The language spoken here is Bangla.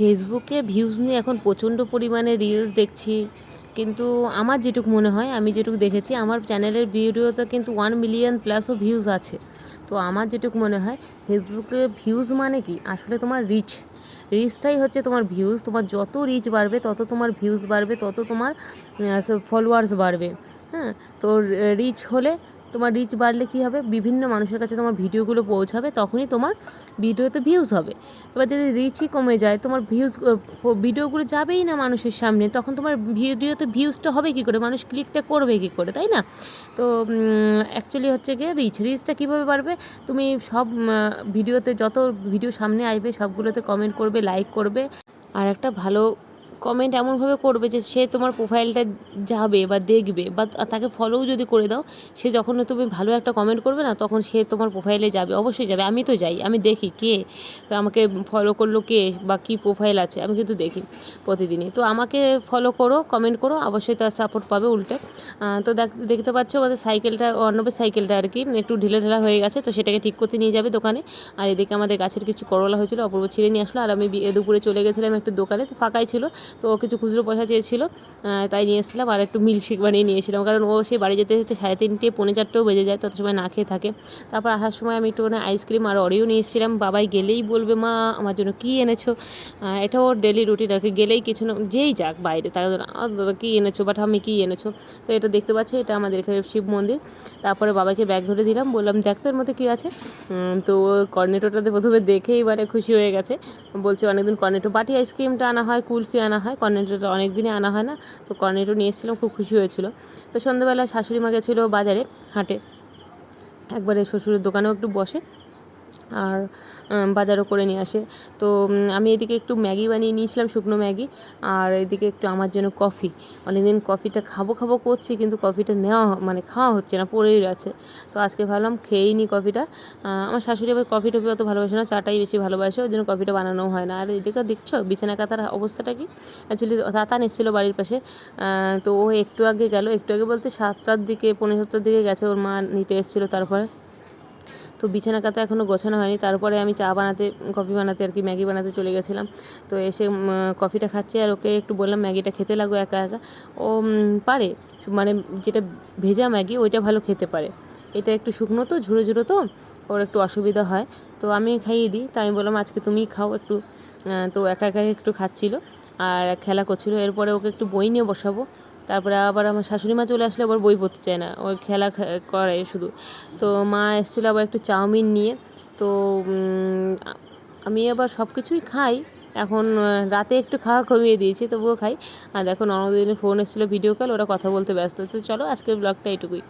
ফেসবুকে ভিউজ নিয়ে এখন প্রচণ্ড পরিমাণে রিলস দেখছি। কিন্তু আমার যেটুকু মনে হয়, আমি যেটুকু দেখেছি, আমার চ্যানেলের ভিডিওতে কিন্তু ওয়ান মিলিয়ন প্লাসও ভিউজ আছে। তো আমার যেটুকু মনে হয়, ফেসবুকে ভিউজ মানে কি? আসলে তোমার রিচ রিচটাই হচ্ছে তোমার ভিউজ তোমার যত রিচ বাড়বে, তত তোমার ভিউজ বাড়বে, তত তোমার ফলোয়ার্স বাড়বে। হ্যাঁ তো রিচ হলে তোমার রিচ বাড়লে কী হবে? বিভিন্ন মানুষের কাছে তোমার ভিডিওগুলো পৌঁছাবে, তখনই তোমার ভিডিওতে ভিউজ হবে। এবার যদি রিচই কমে যায়, তোমার ভিউজ ভিডিওগুলো যাবেই না মানুষের সামনে, তখন তোমার ভিডিওতে ভিউজটা হবে কী করে? মানুষ ক্লিকটা করবে কী করে, তাই না? তো অ্যাকচুয়ালি হচ্ছে গিয়ে রিচ রিচটা কীভাবে বাড়বে? তুমি সব ভিডিওতে যত ভিডিও সামনে আসবে, সবগুলোতে কমেন্ট করবে লাইক করবে। আর একটা ভালো কমেন্ট এমনভাবে করবে যে সে তোমার প্রোফাইলটা যাবে বা দেখবে বা তাকে ফলোও যদি করে দাও, সে যখন তুমি ভালো একটা কমেন্ট করবে না, তখন সে তোমার প্রোফাইলে যাবে, অবশ্যই যাবে। আমি তো যাই, আমি দেখি কে আমাকে ফলো করল কে বা কী প্রোফাইল আছে, আমি কিন্তু দেখি প্রতিদিনই। তো আমাকে ফলো করো কমেন্ট করো, অবশ্যই তার সাপোর্ট পাবে উল্টে। তো দেখ, দেখতে পাচ্ছ আমাদের সাইকেলটা অর্ণবের সাইকেলটা আর কি, একটু ঢিলে ঢেলা হয়ে গেছে, তো সেটাকে ঠিক করতে নিয়ে যাবে দোকানে। আর এদিকে আমাদের গাছের কিছু করলা হয়েছিল, অপূর্ব ছিঁড়ে নিয়ে আসলো। আর আমি দুপুরে চলে গেছিলাম একটু দোকানে, তো ফাঁকাই ছিল। তো ও কিছু খুচরো পয়সা চেয়েছিলো তাই নিয়ে এসেছিলাম আর একটু মিল্কশেক বানিয়ে নিয়ে এসেছিলাম। কারণ ও সেই বাড়ি যেতে যেতে সাড়ে তিনটে, পৌনে চারটেও বেজে যায় তত সময় না খেয়ে থাকে। তারপর আসার সময় আমি একটু আইসক্রিম আর অরিও নিয়ে এসেছিলাম। বাবাই গেলেই বলবে, মা, আমার জন্য কী এনেছো? এটা ওর ডেলি রুটিন আর কি। গেলেই কিছু না, যেই যাক বাইরে, তার দাদা, কী এনেছো? বা আমি কী এনেছো? তো এটা দেখতে পাচ্ছ, এটা আমাদের এখানে শিব মন্দির। তারপরে বাবাকে ব্যাগ ধরে দিলাম, বললাম, দেখ তোর মধ্যে কী আছে? তো কর্নেটোটাতে প্রথমে দেখেই মানে খুশি হয়ে গেছে। বলছে, অনেকদিন কর্নেটো বাটি আইসক্রিমটা আনা হয়, কুলফি আনা হয় কর্নেটোটা অনেক দিনে আনা হয় না, তো কর্নেটো নিয়ে এসেছিলাম খুব খুশি হয়েছিল। তো সন্ধ্যাবেলা শাশুড়ি মা গেছিল বাজারে, হাটে। একবারে শ্বশুরের দোকানেও একটু বসে। আর বাজারও করে নিয়ে আসে। তো আমি এদিকে একটু ম্যাগি বানিয়ে নিয়েছিলাম, শুকনো ম্যাগি, আর এদিকে একটু আমার জন্য কফি। অনেকদিন কফিটা খাব খাব করছি, কিন্তু কফিটা নেওয়া মানে খাওয়া হচ্ছে না, পড়েই আছে তো আজকে ভাবলাম খেয়েই নিই কফিটা। আমার শাশুড়ি আবার কফি টফি অত ভালোবাসে না, চাটাই বেশি ভালোবাসে, ওই জন্য কফিটা বানানো হয় না। আর এদিকে দেখছ, বিছানা কাতার অবস্থাটা কি? অ্যাকচুয়ালি তাতান এসেছিল বাড়ির পাশে। তো ও একটু আগে গেল, একটু আগে বলতে সাতটার দিকে পনেরো সাতটার দিকে গেছে, ওর মা নিতে এসেছিল তারপরে। তো বিছানা কাতা এখনও গোছানো হয়নি। তারপরে আমি চা বানাতে, কফি বানাতে আর কি ম্যাগি বানাতে চলে গেছিলাম। তো এসে কফিটা খাচ্ছে আর ওকে একটু বললাম, ম্যাগিটা খেতে লাগো একা একা। ও পারে। মানে যেটা ভেজা ম্যাগি, ওইটা ভালো খেতে পারে। এটা একটু শুকনো তো, ঝুড়ো ঝুড়ো তো, ওর একটু অসুবিধা হয়। তো আমি খাইয়ে দিই। তো আমি বললাম, আজকে তুমিই খাও একটু। তো একা একা একটু খাচ্ছিলো। আর খেলা করছিল। এরপরে ওকে একটু বই নিয়ে বসাবো। তারপরে আবার আমার শাশুড়ি মা চলে আসলে আবার বই পড়তে চায় না ওই খেলা করে শুধু। তো মা এসেছিল আবার একটু চাউমিন নিয়ে, তো আমি আবার সব কিছুই খাই। এখন রাতে একটু খাওয়া কমিয়ে দিয়েছি, তবুও খাই। আর দেখো ননদিনের ফোন এসেছিল ভিডিও কল ওরা কথা বলতে ব্যস্ত। তো চলো আজকের ব্লগটা এটুকুই।